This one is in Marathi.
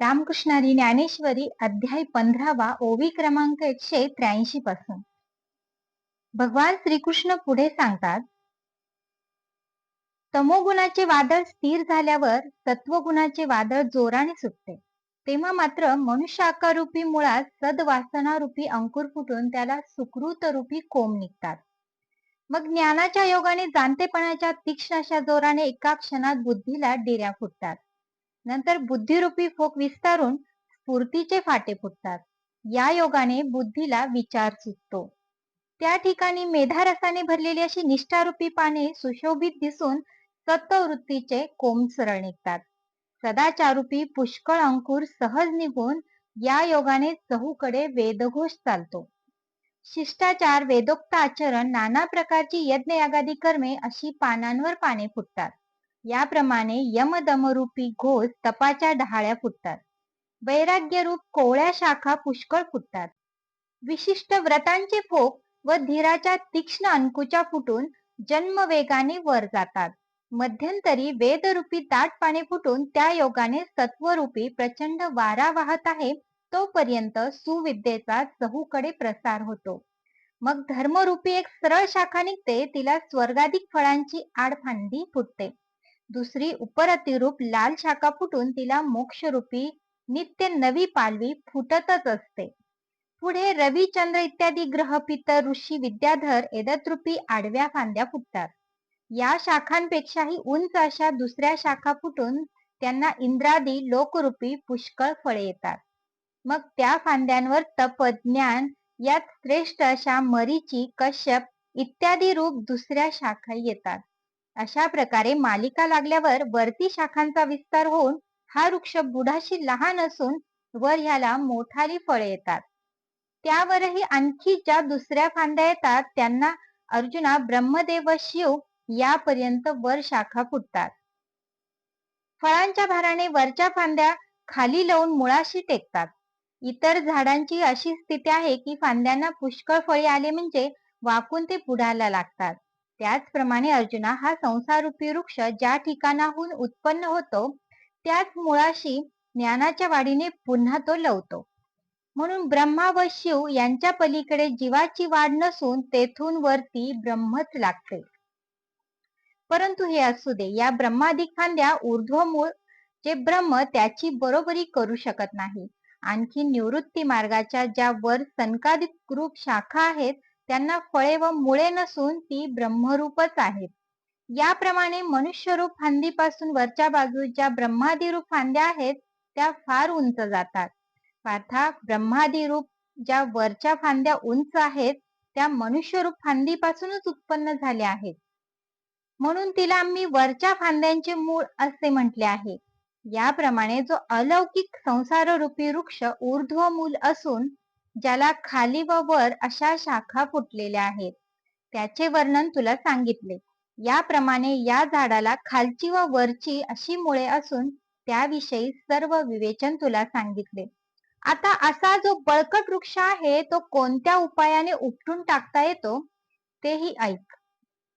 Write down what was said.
रामकृष्णारी ज्ञानेश्वरी अध्याय पंधरावा ओवी क्रमांक एकशे त्र्याऐंशी पासून. भगवान श्रीकृष्ण पुढे सांगतात तमोगुणाचे वादळ स्थिर झाल्यावर तत्वगुणाचे वादळ जोराने सुटते. तेव्हा मात्र मनुष्य आकारूपी मुळात सदवासनारूपी अंकुर फुटून त्याला सुकृत रूपी कोंब निघतात. मग ज्ञानाच्या योगाने जाणतेपणाच्या तीक्ष्ण अशा जोराने एका क्षणात बुद्धीला डिऱ्या फुटतात. नंतर बुद्धिरूपी फोक विस्तारून स्फूर्तीचे फाटे फुटतात. या योगाने बुद्धीला विचार सुचतो त्या ठिकाणी मेधारसाने भरलेली अशी निष्ठारूपी पाने सुशोभित दिसून सत्ववृत्तीचे कोम सरळ निघतात. सदाचारूपी पुष्कळ अंकुर सहज निघून या योगाने चहूकडे वेदघोष चालतो. शिष्टाचार वेदोक्त आचरण नाना प्रकारची यज्ञ यागादी कर्मे अशी पानांवर पाने फुटतात. याप्रमाणे यमदमरूपी घोष तपाच्या डहाळ्या फुटतात. वैराग्यरूप कोवळ्या शाखा पुष्कळ फुटतात. विशिष्ट व्रतांचे फोक व धीराच्या तीक्ष्ण अंकुच्या फुटून जन्म वेगाने वर जातात. मध्यंतरी वेदरूपी दाट पाने फुटून त्या योगाने सत्वरूपी प्रचंड वारा वाहत आहे तोपर्यंत सुविद्येचा चहूकडे प्रसार होतो. मग धर्मरूपी एक सरळ शाखा निघते तिला स्वर्गाधिक फळांची आडफांदी फुटते. दुसरी उपरतिरूप लाल शाखा फुटून तिला मोक्षरूपी नित्य नवी पालवी फुटतच असते. पुढे रविचंद्र इत्यादी ग्रह पितर ऋषी विद्याधर एदतरूपी आडव्या फांद्या फुटतात. या शाखांपेक्षाही उंच अशा दुसऱ्या शाखा फुटून त्यांना इंद्रादी लोकरूपी पुष्कळ फळे येतात. मग त्या फांद्यांवर तप ज्ञान यात श्रेष्ठ अशा मरीची कश्यप इत्यादी रूप दुसऱ्या शाखा येतात. अशा प्रकारे मालिका लागल्यावर वरती शाखांचा विस्तार होऊन हा वृक्ष बुढाशी लहान असून वर ह्याला मोठाली फळे येतात. त्यावरही आणखी ज्या दुसऱ्या फांद्या येतात त्यांना अर्जुना ब्रह्मदेव व शिव यापर्यंत वर शाखा फुटतात. फळांच्या भाराने वरच्या फांद्या खाली लावून मुळाशी टेकतात. इतर झाडांची अशी स्थिती आहे की फांद्यांना पुष्कळ फळे आले म्हणजे वाकून ते पुढाला लागतात. त्याचप्रमाणे अर्जुना हा संसारूपी वृक्ष ज्या ठिकाणाहून उत्पन्न होतो त्याच मुळाशी ज्ञानाच्या वाढीने पुन्हा तो लवतो. म्हणून ब्रह्मा व शिव यांच्या पलीकडे जीवाची वाढ नसून तेथून वरती ब्रह्मच लागते. परंतु हे असू दे या ब्रह्मादी खांद्या ऊर्ध्वमूळ जे ब्रह्म त्याची बरोबरी करू शकत नाही. आणखी निवृत्ती मार्गाच्या ज्या वर सनकादिक रूप शाखा आहेत त्यांना फळे व मुळे नसून ती ब्रह्मरूपच आहेत. याप्रमाणे मनुष्यरूप फांदीपासून वरच्या बाजूच्या ब्रह्मादिरूप फांद्या आहेत त्या फार उंच जातात. पार्था ब्रह्मादिरूप ज्या वरच्या फांद्या उंच आहेत त्या मनुष्यरूप फांदीपासूनच उत्पन्न झाल्या आहेत. म्हणून तिला आम्ही वरच्या फांद्यांचे मूळ असे म्हटले आहे. याप्रमाणे जो अलौकिक संसाररूपी वृक्ष ऊर्ध्व मूल असून ज्याला खाली व वर अशा शाखा फुटलेल्या आहेत. त्याचे वर्णन तुला सांगितले. याप्रमाणे या झाडाला खालची व वरची अशी मुळे असून त्याविषयी सर्व विवेचन तुला सांगितले. आता असा जो बळकट वृक्ष आहे तो कोणत्या उपायाने उपटून टाकता येतो तेही ऐक.